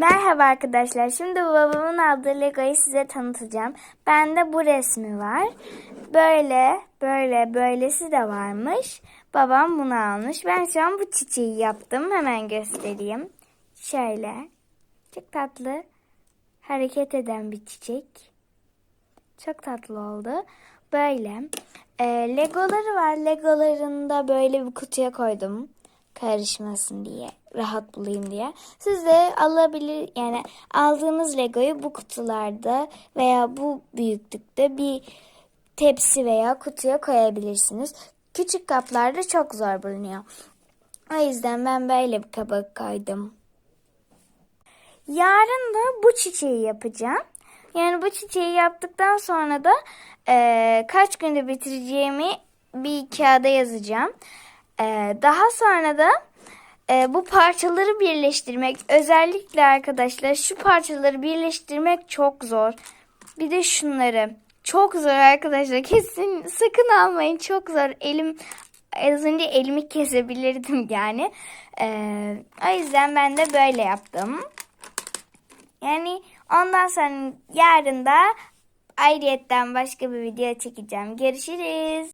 Merhaba arkadaşlar. Şimdi babamın aldığı Lego'yu size tanıtacağım. Bende bu resmi var. Böyle, böyle, böylesi de varmış. Babam bunu almış. Ben şu an bu çiçeği yaptım. Hemen göstereyim. Şöyle. Çok tatlı. Hareket eden bir çiçek. Çok tatlı oldu. Böyle. Ee, Legoları var. Legolarını da böyle bir kutuya koydum. Karışmasın diye. Rahat bulayım diye. Siz de alabilir yani aldığınız Lego'yu bu kutularda veya bu büyüklükte bir tepsi veya kutuya koyabilirsiniz. Küçük kaplarda çok zor bulunuyor. O yüzden ben böyle bir kaba koydum. Yarın da bu çiçeği yapacağım. Yani bu çiçeği yaptıktan sonra da eee, kaç günde bitireceğimi bir kağıda yazacağım. Eee, daha sonra da eee, bu parçaları birleştirmek özellikle arkadaşlar şu parçaları birleştirmek çok zor. Bir de şunları çok zor arkadaşlar. Kesin sakın almayın çok zor. Elim az önce elimi kesebilirdim yani. Eee, o yüzden ben de böyle yaptım. Yani ondan sonra yarın da ayrıyetten başka bir video çekeceğim. Görüşürüz.